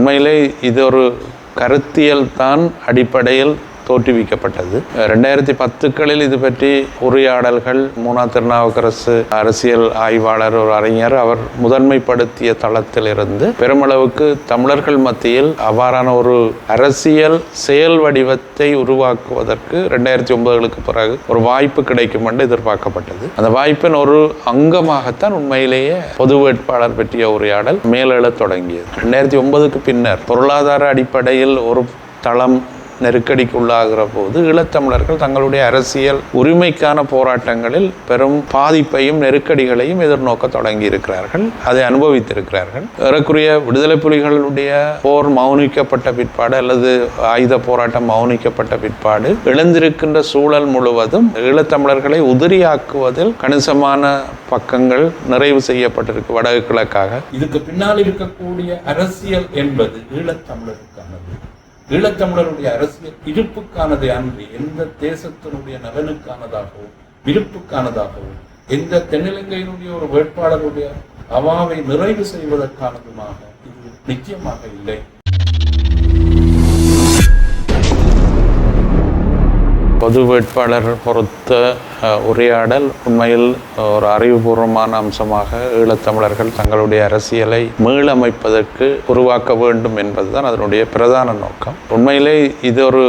உண்மையிலே இது ஒரு கருத்தியல் தான் அடிப்படையில் தோற்றுவிக்கப்பட்டது. ரெண்டாயிரத்தி பத்துக்களில் இது பற்றி உரையாடல்கள் மூனா திருநாவுக்கரசு அரசியல் ஆய்வாளர் ஒரு அறிஞர் அவர் முதன்மைப்படுத்திய தளத்திலிருந்து பெருமளவுக்கு தமிழர்கள் மத்தியில் அவ்வாறான ஒரு அரசியல் செயல் வடிவத்தை உருவாக்குவதற்கு ரெண்டாயிரத்தி ஒன்பதுகளுக்கு பிறகு ஒரு வாய்ப்பு கிடைக்கும் என்று எதிர்பார்க்கப்பட்டது. அந்த வாய்ப்பின் ஒரு அங்கமாகத்தான் உண்மையிலேயே பொது வேட்பாளர் பற்றிய உரையாடல் மேலெழத் தொடங்கியது. ரெண்டாயிரத்தி ஒன்பதுக்கு பின்னர் பொருளாதார அடிப்படையில் ஒரு தளம் நெருக்கடிக்கு உள்ளாகிற போது ஈழத்தமிழர்கள் தங்களுடைய அரசியல் உரிமைக்கான போராட்டங்களில் பெரும் பாதிப்பையும் நெருக்கடிகளையும் எதிர்நோக்க தொடங்கி இருக்கிறார்கள் அதை அனுபவித்திருக்கிறார்கள். ஏறக்குறைய விடுதலை புலிகளுடைய போர் மௌனிக்கப்பட்ட பிற்பாடு அல்லது ஆயுத போராட்டம் மௌனிக்கப்பட்ட பிற்பாடு எழுந்திருக்கின்ற சூழல் முழுவதும் ஈழத்தமிழர்களை உதிரியாக்குவதில் கணிசமான பக்கங்கள் நிறைவு செய்யப்பட்டிருக்கு வடக்கு கிழக்காக இதுக்கு பின்னால் இருக்கக்கூடிய அரசியல் என்பது ஈழத்தமிழருக்கானது. ஈழத்தமிழருடைய அரசியல் இருப்புக்கானது அன்றி எந்த தேசத்தினுடைய நலனுக்கானதாகவும் விருப்புக்கானதாகவும் எந்த தென்னிலங்கையினுடைய ஒரு வேட்பாளருடைய அவாவை நிறைவு செய்வதற்கானதுமாக இது நிச்சயமாக இல்லை. பொது வேட்பாளர் பொறுத்த உரையாடல் உண்மையில் ஒரு அறிவுபூர்வமான அம்சமாக ஈழத்தமிழர்கள் தங்களுடைய அரசியலை மீளமைப்பதற்கு உருவாக்க வேண்டும் என்பதுதான் அதனுடைய பிரதான நோக்கம். உண்மையிலே இது ஒரு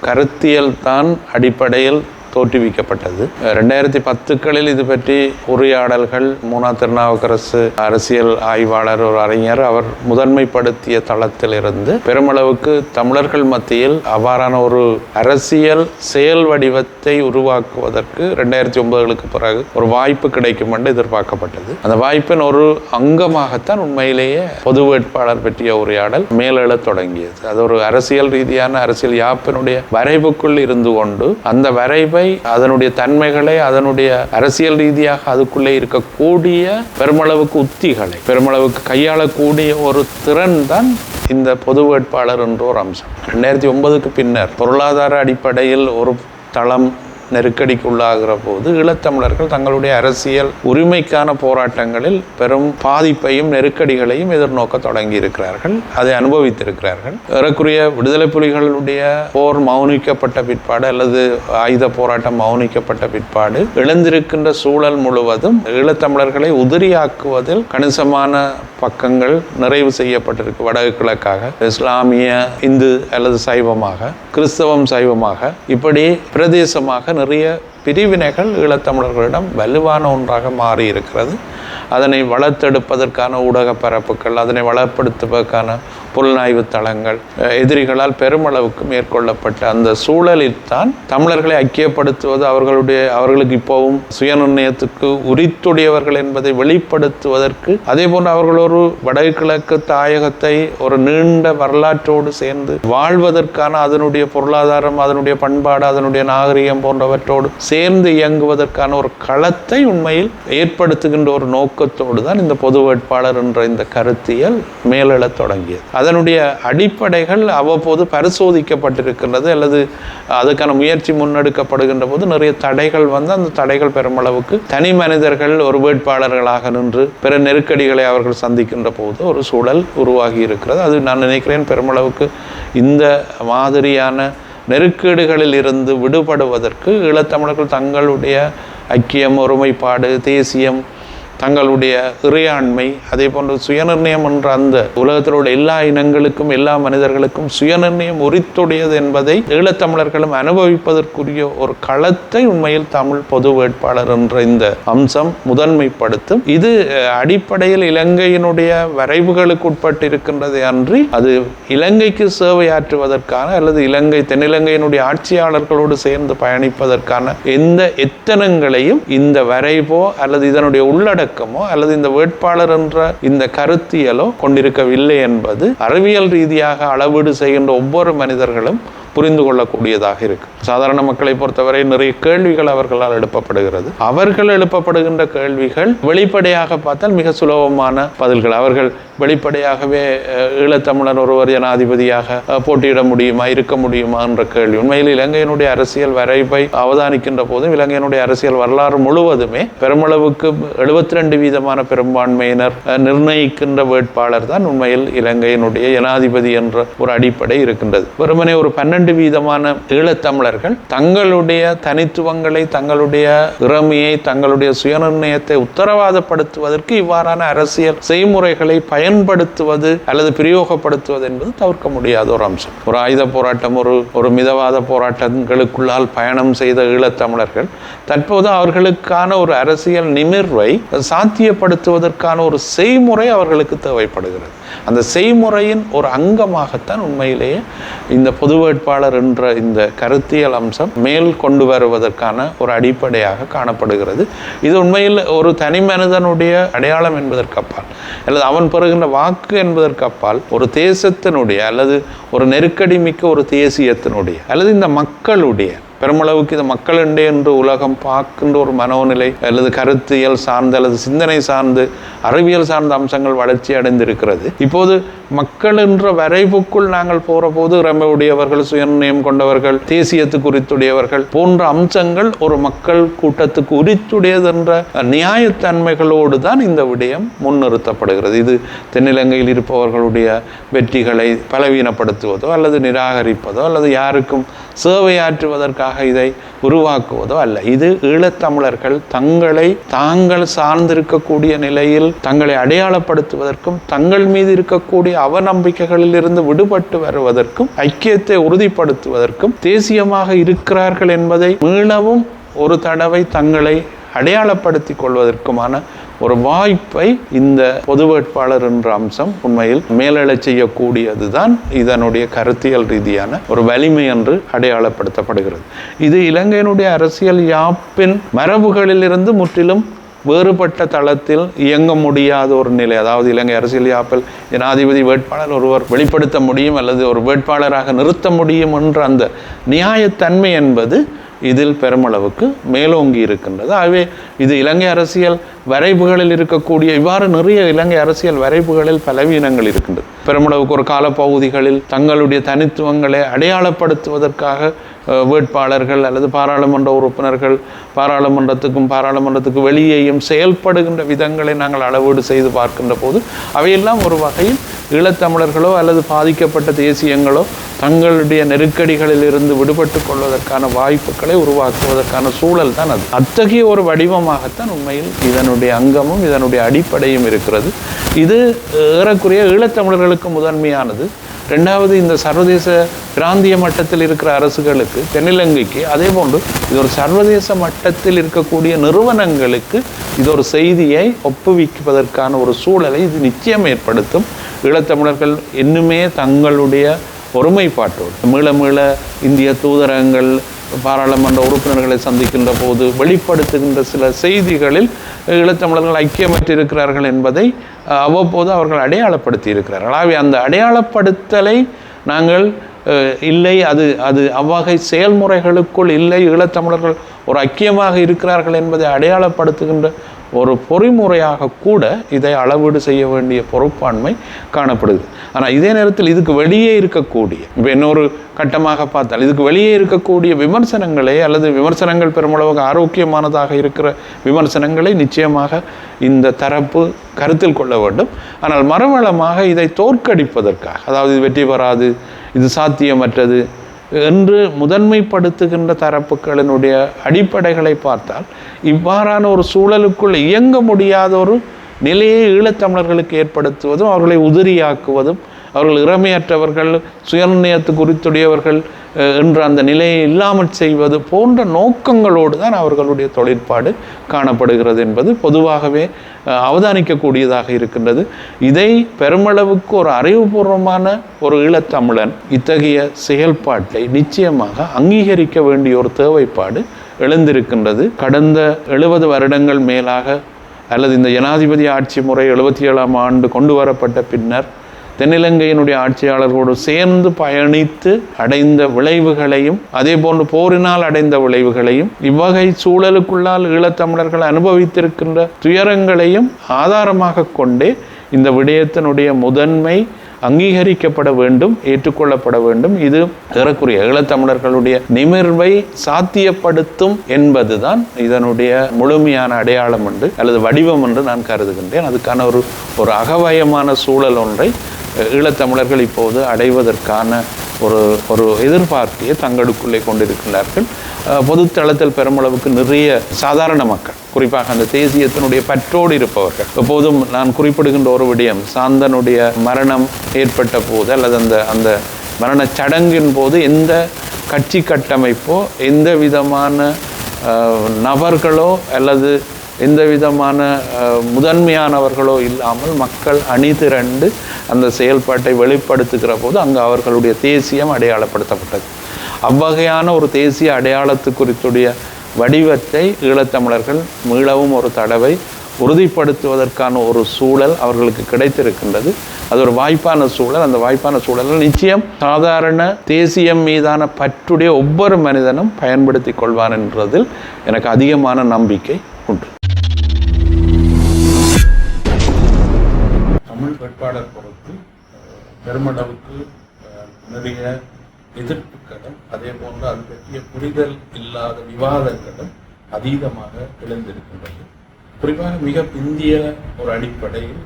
கருத்தியல் தான் அடிப்படையில் தோற்றுவிக்கப்பட்டது. ரெண்டாயிரத்தி பத்துக்களில் இது பற்றி உரையாடல்கள் மூனா திருநாவுக்கரசு அரசியல் ஆய்வாளர் ஒரு அறிஞர் அவர் முதன்மைப்படுத்திய தளத்திலிருந்து பெருமளவுக்கு தமிழர்கள் மத்தியில் அவ்வாறான ஒரு அரசியல் செயல் வடிவத்தை உருவாக்குவதற்கு ரெண்டாயிரத்தி ஒன்பதுகளுக்கு பிறகு ஒரு வாய்ப்பு கிடைக்கும் என்று எதிர்பார்க்கப்பட்டது. அந்த வாய்ப்பின் ஒரு அங்கமாகத்தான் உண்மையிலேயே பொது வேட்பாளர் பற்றிய உரையாடல் மேலெழத் தொடங்கியது. அது ஒரு அரசியல் ரீதியான அரசியல் யாப்பினுடைய வரைவுக்குள் இருந்து கொண்டு அந்த வரைவை அதனுடைய தன்மைகளை அதனுடைய அரசியல் ரீதியாக அதுக்குள்ளே இருக்கக்கூடிய பெருமளவுக்கு உத்திகளை பெருமளவுக்கு கையாளக்கூடிய ஒரு திறன் தான் இந்த பொது வேட்பாளர் என்ற ஒரு அம்சம். ரெண்டாயிரத்தி ஒன்பதுக்கு பின்னர் பொருளாதார அடிப்படையில் ஒரு தளம் நெருக்கடிக்கு உள்ளாகிற போது ஈழத்தமிழர்கள் தங்களுடைய அரசியல் உரிமைக்கான போராட்டங்களில் பெரும் பாதிப்பையும் நெருக்கடிகளையும் எதிர்நோக்க தொடங்கி இருக்கிறார்கள் அதை அனுபவித்திருக்கிறார்கள். ஏறக்குறைய விடுதலை புலிகளுடைய போர் மௌனிக்கப்பட்ட பிற்பாடு அல்லது ஆயுத போராட்டம் மௌனிக்கப்பட்ட பிற்பாடு எழுந்திருக்கின்ற சூழல் முழுவதும் ஈழத்தமிழர்களை உதிரியாக்குவதில் கணிசமான பக்கங்கள் நிறைவு செய்யப்பட்டிருக்கு. வடக்கு கிழக்காக இஸ்லாமிய இந்து அல்லது சைவமாக கிறிஸ்தவம் சைவமாக. இப்படி பிரதேசமாக நிறைய பிரிவினைகள் ஈழத்தமிழர்களிடம் வலுவான ஒன்றாக மாறி இருக்கிறது அதனை வளர்த்தெடுப்பதற்கான ஊடக பரப்புகள் அதனை வளப்படுத்துவதற்கான புலனாய்வு தளங்கள் எதிரிகளால் பெருமளவுக்கு மேற்கொள்ளப்பட்ட அந்த சூழலில் தான் தமிழர்களை ஐக்கியப்படுத்துவது அவர்களுடைய அவர்களுக்கு இப்போவும் சுயநிர்ணயத்துக்கு உரித்துடையவர்கள் என்பதை வெளிப்படுத்துவதற்கு அதே போன்று அவர்கள் ஒரு வடகிழக்கு தாயகத்தை ஒரு நீண்ட வரலாற்றோடு சேர்ந்து வாழ்வதற்கான அதனுடைய பொருளாதாரம் அதனுடைய பண்பாடு அதனுடைய நாகரிகம் போன்ற போன்றவற்றோடு சேர்ந்து இயங்குவதற்கான ஒரு களத்தை உண்மையில் ஏற்படுத்துகின்ற ஒரு நோக்கத்தோடு தான் இந்த பொது வேட்பாளர் என்ற இந்த கருத்தியல் மேலெழத் தொடங்கியது. அதனுடைய அடிப்படைகள் அவ்வப்போது பரிசோதிக்கப்பட்டிருக்கின்றது அல்லது அதுக்கான முயற்சி முன்னெடுக்கப்படுகின்ற போது நிறைய தடைகள் வந்து அந்த தடைகள் பெருமளவுக்கு தனி மனிதர்கள் ஒரு வேட்பாளர்களாக நின்று பிற நெருக்கடிகளை அவர்கள் சந்திக்கின்ற போது ஒரு சூழல் உருவாகி இருக்கிறது. அது நான் நினைக்கிறேன் பெருமளவுக்கு இந்த மாதிரியான நெருக்கேடுகளில் இருந்து விடுபடுவதற்கு ஈழத்தமிழர்கள் தங்களுடைய ஐக்கியம் ஒருமைப்பாடு தேசியம் தங்களுடைய இறையாண்மை அதே போன்று சுயநிர்ணயம் என்ற அந்த உலகத்தில் உள்ள எல்லா இனங்களுக்கும் எல்லா மனிதர்களுக்கும் சுயநிர்ணயம் உரித்துடையது என்பதை ஈழத்தமிழர்களும் அனுபவிப்பதற்குரிய ஒரு களத்தை உண்மையில் தமிழ் பொது வேட்பாளர் என்ற இந்த அம்சம் முதன்மைப்படுத்தும். இது அடிப்படையில் இலங்கையினுடைய வரைவுகளுக்கு உட்பட்டிருக்கின்றதே அன்றி அது இலங்கைக்கு சேவையாற்றுவதற்கான அல்லது இலங்கை தென்னிலங்கையினுடைய ஆட்சியாளர்களோடு சேர்ந்து பயணிப்பதற்கான எந்த எத்தனங்களையும் இந்த வரைவோ அல்லது இதனுடைய உள்ளடக்கமோ அல்லது இந்த வேட்பாளர் என்ற இந்த கருத்தியலோ கொண்டிருக்கவில்லை என்பது அறிவியல் ரீதியாக அளவீடு செய்கின்ற ஒவ்வொரு மனிதர்களும் புரிந்து கொள்ளக்கூடியதாக இருக்கு. சாதாரண மக்களை பொறுத்தவரை நிறைய கேள்விகள் அவர்களால் எழுப்பப்படுகிறது. அவர்கள் எழுப்பப்படுகின்ற கேள்விகள் வெளிப்படையாக பார்த்தால் மிக சுலபமான பதில்கள். அவர்கள் வெளிப்படையாகவே ஈழத்தமிழர் ஒருவர் ஜனாதிபதியாக போட்டியிட முடியுமா இருக்க முடியுமா என்ற கேள்வி. உண்மையில் இலங்கையினுடைய அரசியல் வரைவை அவதானிக்கின்ற போதும் இலங்கையினுடைய அரசியல் வரலாறு முழுவதுமே பெருமளவுக்கு எழுபத்தி ரெண்டு வீதமான பெரும்பான்மையினர் நிர்ணயிக்கின்ற வேட்பாளர் தான் உண்மையில் இலங்கையினுடைய ஜனாதிபதி என்ற ஒரு அடிப்படை இருக்கின்றது. வெறுமனே ஒரு பன்னெண்டு வீதமான ஈழத்தமிழர்கள் தங்களுடைய தனித்துவங்களை தங்களுடைய திறமையை தங்களுடைய சுயநிர்ணயத்தை உத்தரவாதப்படுத்துவதற்கு இவ்வாறான அரசியல் செய்முறைகளை பயன்படுத்துவது அல்லது பிரயோகப்படுத்துவது என்பது தவிர்க்க முடியாத ஒரு அம்சம். ஒரு ஆயுத போராட்டம் ஒரு ஒரு மிதவாத போராட்டங்களுக்குள்ளால் பயணம் செய்த ஈழத்தமிழர்கள் தற்போது அவர்களுக்கான ஒரு அரசியல் நிமிர்வை சாத்தியப்படுத்துவதற்கான ஒரு செய்முறை அவர்களுக்கு தேவைப்படுகிறது. அந்த செய்முறையின் ஒரு அங்கமாகத்தான் உண்மையிலேயே இந்த பொது வேட்பாளர் என்ற இந்த கருத்தியல் அம்சம் மேல் கொண்டு வருவதற்கான ஒரு அடிப்படையாக காணப்படுகிறது. இது உண்மையில் ஒரு தனி மனிதனுடைய அடையாளம் என்பதற்கு அப்பால். அல்லது அவன் பிறகு பெறுகின்ற வாக்கு என்பதற்கு அப்பால் ஒரு தேசத்தினுடைய அல்லது ஒரு நெருக்கடி மிக்க ஒரு தேசியத்தினுடைய அல்லது இந்த மக்களுடைய பெருமளவுக்கு இது மக்களுண்டே என்று உலகம் பார்க்கின்ற ஒரு மனோநிலை அல்லது கருத்தியல் சார்ந்து அல்லது சிந்தனை சார்ந்து அறிவியல் சார்ந்த அம்சங்கள் வளர்ச்சி அடைந்திருக்கிறது. இப்போது மக்கள் என்ற வரைவுக்குள் நாங்கள் போகிற போது உடையவர்கள் சுயநிர்ணயம் கொண்டவர்கள் தேசியத்துக்கு உரித்துடையவர்கள் போன்ற அம்சங்கள் ஒரு மக்கள் கூட்டத்துக்கு உரித்துடையது என்ற நியாயத்தன்மைகளோடு தான் இந்த விடயம் முன்னிறுத்தப்படுகிறது. இது தென்னிலங்கையில் இருப்பவர்களுடைய வெற்றிகளை பலவீனப்படுத்துவதோ அல்லது நிராகரிப்பதோ அல்லது யாருக்கும் சேவையாற்றுவதற்காக இதை உருவாக்குவதோ அல்ல. இது ஈழத்தமிழர்கள் தங்களை தாங்கள் சார்ந்திருக்கக்கூடிய நிலையில் தங்களை அடையாளப்படுத்துவதற்கும் தங்கள் மீது இருக்கக்கூடிய அவநம்பிக்கைகளில் இருந்து விடுபட்டு வருவதற்கும் ஐக்கியத்தை உறுதிப்படுத்துவதற்கும் தேசியமாக இருக்கிறார்கள் என்பதை மீளவும் ஒரு தடவை தங்களை அடையாளப்படுத்திக் கொள்வதற்குமான ஒரு வாய்ப்பை இந்த பொது வேட்பாளர் என்ற அம்சம் உண்மையில் மேலெழச் செய்யக்கூடியதுதான் இதனுடைய கருத்தியல் ரீதியான ஒரு வலிமை என்று அடையாளப்படுத்தப்படுகிறது. இது இலங்கையினுடைய அரசியல் யாப்பின் மரபுகளிலிருந்து முற்றிலும் வேறுபட்ட தளத்தில் இயங்க முடியாத ஒரு நிலை. அதாவது இலங்கை அரசியல் யாப்பில் ஜனாதிபதி வேட்பாளர் ஒருவர் வெளிப்படுத்த முடியும் அல்லது ஒரு வேட்பாளராக நிறுத்த முடியும் என்ற அந்த நியாயத்தன்மை என்பது இதில் பெருமளவுக்கு மேலோங்கி இருக்கின்றது. ஆகவே இது இலங்கை அரசியல் வரைவுகளில் இருக்கக்கூடிய இவ்வாறு நிறைய இலங்கை அரசியல் வரைவுகளில் பலவீனங்கள் இருக்கின்றது. பெருமளவுக்கு ஒரு காலப்பகுதிகளில் தங்களுடைய தனித்துவங்களை அடையாளப்படுத்துவதற்காக வேட்பாளர்கள் அல்லது பாராளுமன்ற உறுப்பினர்கள் பாராளுமன்றத்துக்கும் பாராளுமன்றத்துக்கு வெளியேயும் செயல்படுகின்ற விதங்களை நாங்கள் அளவீடு செய்து பார்க்கின்ற போது அவையெல்லாம் ஒரு வகையில் ஈழத்தமிழர்களோ அல்லது பாதிக்கப்பட்ட தேசியங்களோ தங்களுடைய நெருக்கடிகளில் இருந்து விடுபட்டு கொள்வதற்கான வாய்ப்புகளை உருவாக்குவதற்கான சூழல் தான் அது. அத்தகைய ஒரு வடிவமாகத்தான் உண்மையில் இதனுடைய அங்கமும் இதனுடைய அடிப்படையும் இருக்கிறது. இது ஏறக்குறைய ஈழத்தமிழர்களுக்கு முதன்மையானது. ரெண்டாவது இந்த சர்வதேச பிராந்திய மட்டத்தில் இருக்கிற அரசுகளுக்கு தென்னிலங்கைக்கு அதே போன்று இது ஒரு சர்வதேச மட்டத்தில் இருக்கக்கூடிய நிறுவனங்களுக்கு இது ஒரு செய்தியை ஒப்புவிப்பதற்கான ஒரு சூழலை இது நிச்சயம் ஏற்படுத்தும். ஈழத்தமிழர்கள் இன்னுமே தங்களுடைய ஒருமைப்பாட்டோடு மீள மீள இந்திய தூதரகங்கள் பாராளுமன்ற உறுப்பினர்களை சந்திக்கின்ற போது வெளிப்படுத்துகின்ற சில செய்திகளில் ஈழத்தமிழர்கள் ஐக்கியமற்றிருக்கிறார்கள் என்பதை அவ்வப்போது அவர்கள் அடையாளப்படுத்தி இருக்கிறார்கள் ஆகவே அந்த அடையாளப்படுத்தலை நாங்கள் இல்லை அது அது அவ்வகை செயல்முறைகளுக்குள் இல்லை ஈழத்தமிழர்கள் ஒரு ஐக்கியமாக இருக்கிறார்கள் என்பதை அடையாளப்படுத்துகின்ற ஒரு பொறிமுறையாக கூட இதை அளவீடு செய்ய வேண்டிய பொறுப்பாண்மை காணப்படுது. ஆனால் இதே நேரத்தில் இதுக்கு வெளியே இருக்கக்கூடிய இப்போ இன்னொரு கட்டமாக பார்த்தால் இதுக்கு வெளியே இருக்கக்கூடிய விமர்சனங்களே அல்லது விமர்சனங்கள் பெருமளவுக்கு ஆரோக்கியமானதாக இருக்கிற விமர்சனங்களை நிச்சயமாக இந்த தரப்பு கருத்தில் கொள்ள வேண்டும். ஆனால் மறுவளமாக இதை தோற்கடிப்பதற்காக அதாவது இது வெற்றி பெறாது இது சாத்தியமற்றது என்று முதன்மைப்படுத்துகின்ற தரப்புகளினுடைய அடிப்படைகளை பார்த்தால் இவ்வாறான ஒரு சூழலுக்குள் இயங்க முடியாத ஒரு நிலையை ஈழத்தமிழர்களுக்கு ஏற்படுத்துவதும் அவர்களை உதிரியாக்குவதும் அவர்கள் இறமையற்றவர்கள் சுயநிர்ணயத்து குறித்துடையவர்கள் என்ற அந்த நிலையை இல்லாமல் செய்வது போன்ற நோக்கங்களோடு தான் அவர்களுடைய தொழிற்பாடு காணப்படுகிறது என்பது பொதுவாகவே அவதானிக்கக்கூடியதாக இருக்கின்றது. இதை பெருமளவுக்கு ஒரு அறிவுபூர்வமான ஒரு ஈழத்தமிழன் இத்தகைய செயல்பாட்டை நிச்சயமாக அங்கீகரிக்க வேண்டிய ஒரு தேவைப்பாடு எழுந்திருக்கின்றது. கடந்த எழுபது வருடங்கள் மேலாக அல்லது இந்த ஜனாதிபதி ஆட்சி முறை எழுபத்தி ஏழாம் ஆண்டு கொண்டு வரப்பட்ட பின்னர் தென்னிலங்கையினுடைய ஆட்சியாளர்களோடு சேர்ந்து பயணித்து அடைந்த விளைவுகளையும் அதே போன்று போரினால் அடைந்த விளைவுகளையும் இவ்வகை சூழலுக்குள்ளால் ஈழத்தமிழர்கள் அனுபவித்திருக்கின்ற துயரங்களையும் ஆதாரமாக கொண்டே இந்த விடயத்தினுடைய முதன்மை அங்கீகரிக்கப்பட வேண்டும் ஏற்றுக்கொள்ளப்பட வேண்டும். இது ஏறக்குறைய ஈழத்தமிழர்களுடைய நிமிர்வை சாத்தியப்படுத்தும் என்பதுதான் இதனுடைய முழுமையான அடையாளம் என்று அல்லது வடிவம் என்று நான் கருதுகின்றேன். அதுக்கான ஒரு ஒரு அகவயமான சூழல் ஒன்றை ஈழத்தமிழர்கள் இப்போது அடைவதற்கான ஒரு ஒரு எதிர்பார்ப்பையை தங்களுக்குள்ளே கொண்டிருக்கிறார்கள் பொதுத்தளத்தில் பெருமளவுக்கு நிறைய சாதாரண மக்கள் குறிப்பாக அந்த தேசியத்தினுடைய பற்றோடு இருப்பவர்கள். எப்போதும் நான் குறிப்பிடுகின்ற ஒரு விடயம் சாந்தனுடைய மரணம் ஏற்பட்ட போது அல்லது அந்த அந்த மரணச் சடங்கின் போது எந்த கட்சி கட்டமைப்போ எந்த விதமான நபர்களோ அல்லது எந்த விதமான முதன்மையானவர்களோ இல்லாமல் மக்கள் அணி திரண்டு அந்த செயல்பாட்டை வெளிப்படுத்துகிற போது அங்கு அவர்களுடைய தேசியம் அடையாளப்படுத்தப்பட்டது. அவ்வகையான ஒரு தேசிய அடையாளத்து குறித்துடைய வடிவத்தை ஈழத்தமிழர்கள் மீளவும் ஒரு தடவை உறுதிப்படுத்துவதற்கான ஒரு சூழல் அவர்களுக்கு கிடைத்திருக்கின்றது. அது ஒரு வாய்ப்பான சூழல். அந்த வாய்ப்பான சூழலில் நிச்சயம் சாதாரண தேசியம் மீதான பற்றுடைய ஒவ்வொரு மனிதனும் பயன்படுத்தி கொள்வான் என்றதில் எனக்கு அதிகமான நம்பிக்கை உண்டு. வேட்பாளர் பொறுத்து பெருமளவுக்கு நிறைய எதிர்ப்புகளும் அதே போன்று அது பற்றிய புரிதல் இல்லாத விவாதங்களும் அதீதமாக எழுந்திருக்கின்றது. குறிப்பாக மிக பிந்திய ஒரு அடிப்படையில்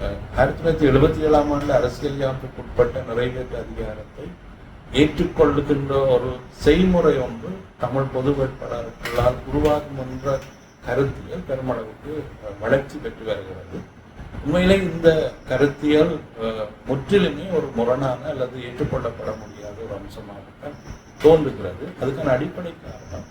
அஹ், ஆயிரத்தி தொள்ளாயிரத்தி எழுபத்தி ஏழாம் ஆண்டு அரசியல் யாப்புக்குட்பட்ட நிறைவேற்று அதிகாரத்தை ஏற்றுக்கொள்ளுகின்ற ஒரு செய்முறை ஒன்று தமிழ் பொது வேட்பாளர்களால் உருவாகும் என்ற கருத்தியல் பெருமளவுக்கு வளர்ச்சி பெற்று வருகிறது. உண்மையிலே இந்த கருத்தியல் முற்றிலுமே ஒரு முரணான அல்லது ஏற்றுக்கொள்ளப்பட முடியாத ஒரு அம்சமாகத்தான் தோன்றுகிறது. அதுக்கான அடிப்படை காரணம்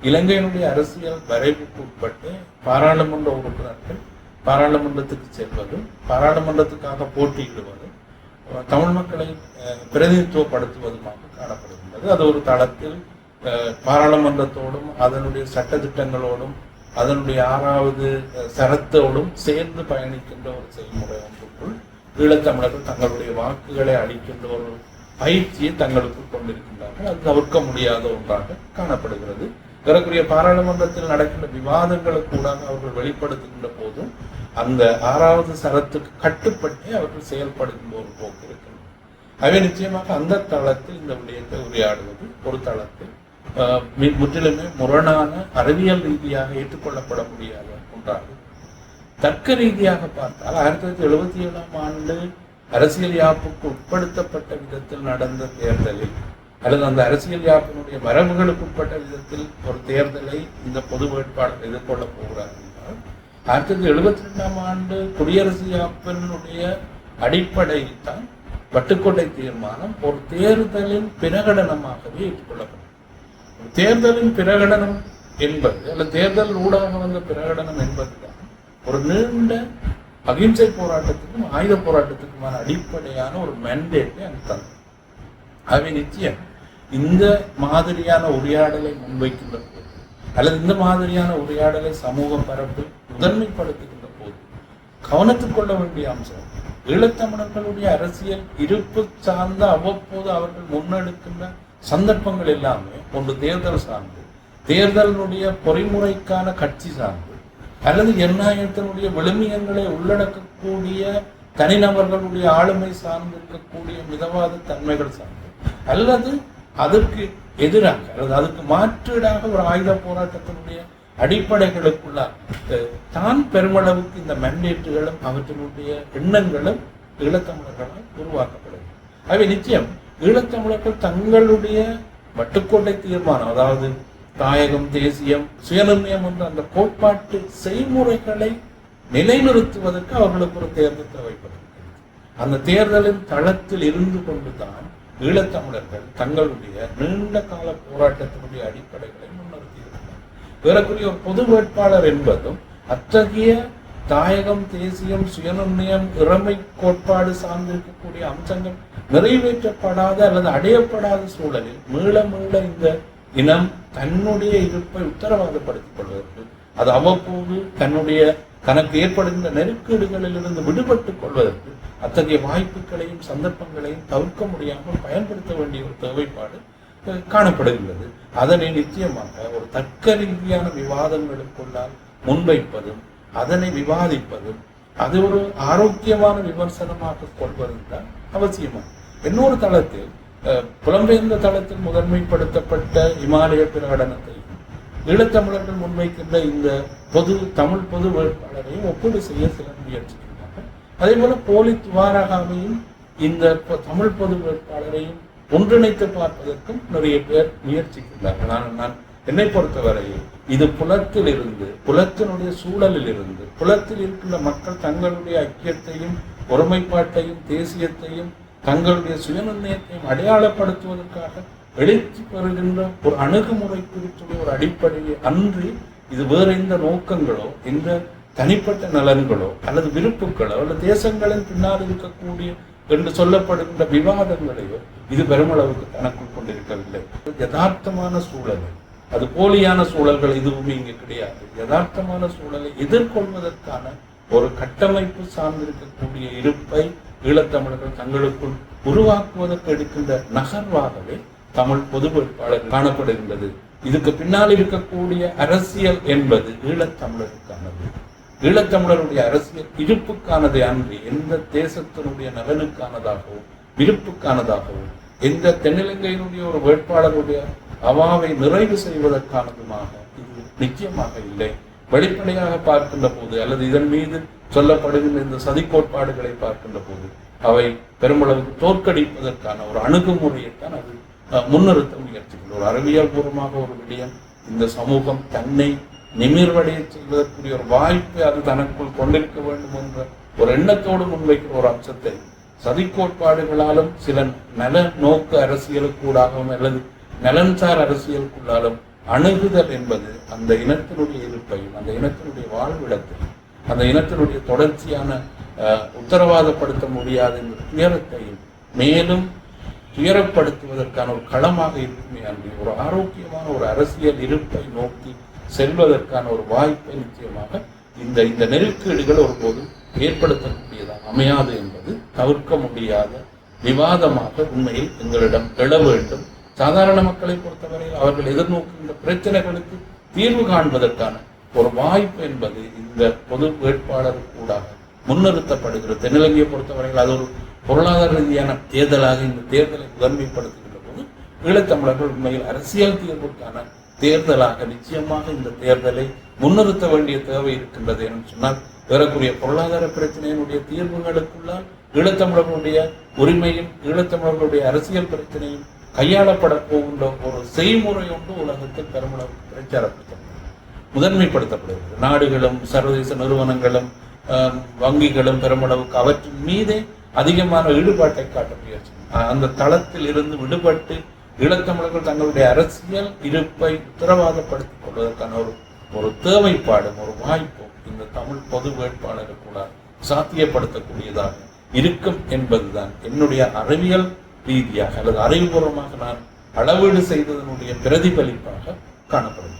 இலங்கையினுடைய அரசியல் வரைவுக்கு உட்பட்டு பாராளுமன்ற உறுப்பினர்கள் பாராளுமன்றத்துக்கு செல்வதும் பாராளுமன்றத்துக்காக போட்டியிடுவதும் தமிழ் மக்களை பிரதிநிதித்துவப்படுத்துவதுமாக காணப்படுகின்றது. அது ஒரு தளத்தில் பாராளுமன்றத்தோடும் அதனுடைய சட்டத்திட்டங்களோடும் அதனுடைய ஆறாவது சரத்தோடும் சேர்ந்து பயணிக்கின்ற ஒரு செயல்முறை ஒன்றுக்குள் ஈழத்தமிழர்கள் தங்களுடைய வாக்குகளை அளிக்கின்ற ஒரு பயிற்சியை தங்களுக்குள் கொண்டிருக்கின்றார்கள். அது தவிர்க்க முடியாத ஒன்றாக காணப்படுகிறது. ஏறக்குறைய பாராளுமன்றத்தில் நடக்கின்ற விவாதங்களுக்கு கூட அவர்கள் வெளிப்படுத்துகின்ற போதும் அந்த ஆறாவது சரத்துக்கு கட்டுப்பட்டே அவர்கள் செயல்படுகின்ற ஒரு போக்கு இருக்கிறது. அவை நிச்சயமாக அந்த தளத்தில் இந்த விடயத்தை உரையாடுவது ஒரு தளத்தில் முற்றிலுமே முரணான அறிவியல் ரீதியாக ஏற்றுக்கொள்ளப்பட முடியாத ஒன்றாகும். தர்க்க ரீதியாக பார்த்தால் ஆயிரத்தி தொள்ளாயிரத்தி எழுபத்தி ஏழாம் ஆண்டு அரசியல் யாப்புக்கு உட்படுத்தப்பட்ட விதத்தில் நடந்த தேர்தலில் அல்லது அந்த அரசியல் யாப்பினுடைய மரபுகளுக்கு உட்பட்ட விதத்தில் ஒரு தேர்தலை இந்த பொது வேட்பாளர் எதிர்கொள்ளப் போகிறார் என்றால் ஆயிரத்தி தொள்ளாயிரத்தி எழுபத்தி ரெண்டாம் ஆண்டு குடியரசு யாப்பினுடைய அடிப்படையில் தான் வட்டுக்கோட்டை தீர்மானம் ஒரு தேர்தலின் பிரகடனமாகவே ஏற்றுக்கொள்ளப்பட்டது. தேர்தலின் பிரகடனம் என்பது அல்ல தேர்தல் ஊடாக வந்த பிரகடனம் என்பதுதான் ஒரு நீண்ட அகிம்சை போராட்டத்துக்கும் ஆயுத போராட்டத்துக்குமான அடிப்படையான ஒரு மேண்டேட்டை அங்கு தந்தது ஆகவே நிச்சயம் இந்த மாதிரியான உரையாடலை முன்வைக்கின்ற போது அல்லது இந்த மாதிரியான உரையாடலை சமூக பரப்பு முதன்மைப்படுத்துகின்ற போது கவனத்துக் கொள்ள வேண்டிய அம்சம் ஈழத்தமிழர்களுடைய அரசியல் இருப்பு சார்ந்த அவ்வப்போது அவர்கள் முன்னெடுக்கின்ற சந்தர்ப்பங்கள் எல்லாமே ஒன்று தேர்தல் சார்ந்து தேர்தலினுடைய பொறிமுறைக்கான கட்சி சார்ந்து அல்லது ஜனநாயகத்தினுடைய விழுமியங்களை உள்ளடக்கக்கூடிய தனிநபர்களுடைய ஆளுமை சார்ந்து இருக்கக்கூடிய மிதவாத தன்மைகள் சார்ந்து அல்லது அதற்கு எதிராக அல்லது அதுக்கு மாற்றீடாக ஒரு ஆயுத போராட்டத்தினுடைய அடிப்படைகளுக்குள்ள தான் பெருமளவுக்கு இந்த மேண்டேட்டுகளும் அவற்றினுடைய எண்ணங்களும் ஈழத்தமிழர்களால் உருவாக்கப்படுது அவை நிச்சயம் ஈழத்தமிழர்கள் தங்களுடைய வட்டுக்கோட்டை தீர்மானம் அதாவது தாயகம் தேசியம் சுயநிர்ணயம் என்ற அந்த கோட்பாட்டு செய்முறைகளை நிலைநிறுத்துவதற்கு அவர்களுக்கு ஒரு தேர்தல் தேவைப்படுகிறது அந்த தேர்தலின் தளத்தில் இருந்து கொண்டுதான் ஈழத்தமிழர்கள் தங்களுடைய நீண்ட கால போராட்டத்தினுடைய அடிப்படைகளை முன்னிறுத்தியிருக்கிறார் ஏறக்குறைய ஒரு பொது வேட்பாளர் என்பதும் அத்தகைய தாயகம் தேசியம் சுயநிர்ணயம் இறமை கோட்பாடு சார்ந்திருக்கக்கூடிய அம்சங்கள் நிறைவேற்றப்படாத அல்லது அடையப்படாத சூழலில் மீள மீள இந்த இனம் தன்னுடைய இருப்பை உத்தரவாதப்படுத்திக் கொள்வதற்கு அது அவ்வப்போது தன்னுடைய தனக்கு ஏற்படுகின்ற நெருக்கீடுகளிலிருந்து விடுபட்டுக் கொள்வதற்கு அத்தகைய வாய்ப்புகளையும் சந்தர்ப்பங்களையும் தவிர்க்க முடியாமல் பயன்படுத்த வேண்டிய ஒரு தேவைப்பாடு காணப்படுகின்றது. அதனை நிச்சயமாக ஒரு தர்க்க ரீதியான விவாதங்களுக்குள்ளால் முன்வைப்பதும் அதனை விவாதிப்பதும் அது ஒரு ஆரோக்கியமான விமர்சனமாக கொள்வதுதான் அவசியமாக இன்னொரு தளத்தில் புலம்பெயர்ந்த தளத்தில் முதன்மைப்படுத்தப்பட்ட இமாலய பிரகடனத்தையும் ஈழத்தமிழர்கள் முன்வைக்கின்ற இந்த பொது தமிழ் பொது வேட்பாளரையும் ஒப்பீடு செய்ய சில முயற்சிக்கின்றார்கள். அதே போல போலி துவாரகாவையும் இந்த தமிழ் பொது வேட்பாளரையும் ஒன்றிணைத்து பார்ப்பதற்கும் நிறைய பேர் முயற்சிக்கின்றார்கள். ஆனால் நான் என்னை பொறுத்தவரையில் இது புலத்தில் இருந்து புலத்தினுடைய சூழலில் இருந்து புலத்தில் இருக்கின்ற மக்கள் தங்களுடைய ஐக்கியத்தையும் ஒருமைப்பாட்டையும் தேசியத்தையும் தங்களுடைய சுயநிர்ணயத்தையும் அடையாளப்படுத்துவதற்காக எழுச்சி பெறுகின்ற ஒரு அணுகுமுறை குறித்துள்ள ஒரு அடிப்படையை அன்றி இது வேற எந்த நோக்கங்களோ எந்த தனிப்பட்ட நலன்களோ அல்லது விருப்புகளோ அல்லது தேசங்களின் பின்னால் இருக்கக்கூடிய என்று சொல்லப்படுகின்ற விவாதங்களையோ இது பெருமளவுக்கு தனக்குள் கொண்டிருக்கவில்லை. யதார்த்தமான சூழல் அது போலியான சூழல்கள் எதுவுமே இங்கே கிடையாது. யதார்த்தமான சூழலை எதிர்கொள்வதற்கான ஒரு கட்டமைப்பு சார்ந்திருக்கக்கூடிய இருப்பை ஈழத்தமிழர்கள் தங்களுக்குள் உருவாக்குவதற்கு எடுக்கின்ற நகர்வாகவே தமிழ் பொது வேட்பாளர் காணப்படுகின்றது. இதுக்கு பின்னால் இருக்கக்கூடிய அரசியல் என்பது ஈழத்தமிழருக்கானது. ஈழத்தமிழருடைய அரசியல் இருப்புக்கானதை அன்றி எந்த தேசத்தினுடைய நலனுக்கானதாகவும் விருப்புக்கானதாகவும் இந்த தென்னிலங்கையினுடைய ஒரு வேட்பாளருடைய அவாவை நிறைவு செய்வதற்கானதுமாக இது நிச்சயமாக இல்லை. வெளிப்படையாக பார்க்கின்ற போது அல்லது இதன் மீது சொல்லப்படுகின்ற இந்த சதி கோட்பாடுகளை பார்க்கின்ற போது அவை பெருமளவுக்கு தோற்கடிப்பதற்கான ஒரு அணுகுமுறையைத்தான் அது அஹ், முன்னிறுத்த முயற்சிகள் ஒரு அறிவியல் பூர்வமாக ஒரு விடயம். இந்த சமூகம் தன்னை நிமிர்வடைய செய்வதற்குரிய ஒரு வாய்ப்பை அது தனக்குள் கொண்டிருக்க வேண்டும் என்ற ஒரு எண்ணத்தோடு முன்வைக்கிற ஒரு அம்சத்தை சதி கோட்பாடுகளாலும் சில நல நோக்கு அரசியலுக்கூடாகவும் அல்லது நலன்சார் அரசியலுக்குள்ளாலும் அணுகுதல் என்பது அந்த இனத்தினுடைய இருப்பையும் அந்த இனத்தினுடைய வாழ்விடத்தையும் அந்த இனத்தினுடைய தொடர்ச்சியான அஹ், உத்தரவாதப்படுத்த முடியாத இந்த துயரத்தையும் மேலும் துயரப்படுத்துவதற்கான ஒரு களமாக இருக்குமே அன்றி ஒரு ஆரோக்கியமான ஒரு அரசியல் இருப்பை நோக்கி செல்வதற்கான ஒரு வாய்ப்பை நிச்சயமாக இந்த இந்த நெருக்கீடுகள் ஒருபோதும் ஏற்படுத்தக்கூடியதாக அமையாது என்பது தவிர்க்க முடியாத விவாதமாக உண்மையில் எங்களிடம் எழ வேண்டும். சாதாரண மக்களை பொறுத்தவரையில் அவர்கள் எதிர்நோக்குகின்ற பிரச்சனைகளுக்கு தீர்வு காண்பதற்கான ஒரு வாய்ப்பு என்பது இந்த பொது வேட்பாளர் கூட முன்னிறுத்தப்படுகிறது. தென்னிலங்கையை பொறுத்தவரையில் அது ஒரு பொருளாதார ரீதியான தேர்தலாக இந்த தேர்தலை முதன்மைப்படுத்துகின்ற போது ஈழத்தமிழர்கள் உண்மையில் அரசியல் தீர்வுக்கான தேர்தலாக நிச்சயமாக இந்த தேர்தலை முன்னிறுத்த வேண்டிய தேவை இருக்கின்றது என்று சொன்னால் ஏறக்குறைய பொருளாதார பிரச்சனையினுடைய தீர்வுகளுக்குள்ளால் ஈழத்தமிழர்களுடைய உரிமையும் ஈழத்தமிழர்களுடைய அரசியல் பிரச்சனையும் கையாளப்பட போகின்ற ஒரு செய்முறை ஒன்று உலகத்தில் பெருமளவுக்கு பிரச்சாரப்படுத்தப்படுகிறது முதன்மைப்படுத்தப்படுகிறது. நாடுகளும் சர்வதேச நிறுவனங்களும் வங்கிகளும் பெருமளவுக்கு அவற்றின் மீதே அதிகமான ஈடுபாட்டை காட்ட முயற்சி அந்த தளத்தில் இருந்து விடுபட்டு ஈழத்தமிழர்கள் தங்களுடைய அரசியல் இருப்பை உத்தரவாதப்படுத்திக் கொள்வதற்கான ஒரு ஒரு தேவைப்பாடும் ஒரு வாய்ப்பும் இந்த தமிழ் பொது வேட்பாளர்கள் கூட சாத்தியப்படுத்தக்கூடியதாக இருக்கும் என்பதுதான் என்னுடைய அறிவியல் ரீதியாக அல்லது அறிவுபூர்வமாக நான் அளவீடு செய்ததனுடைய பிரதிபலிப்பாக காணப்படும்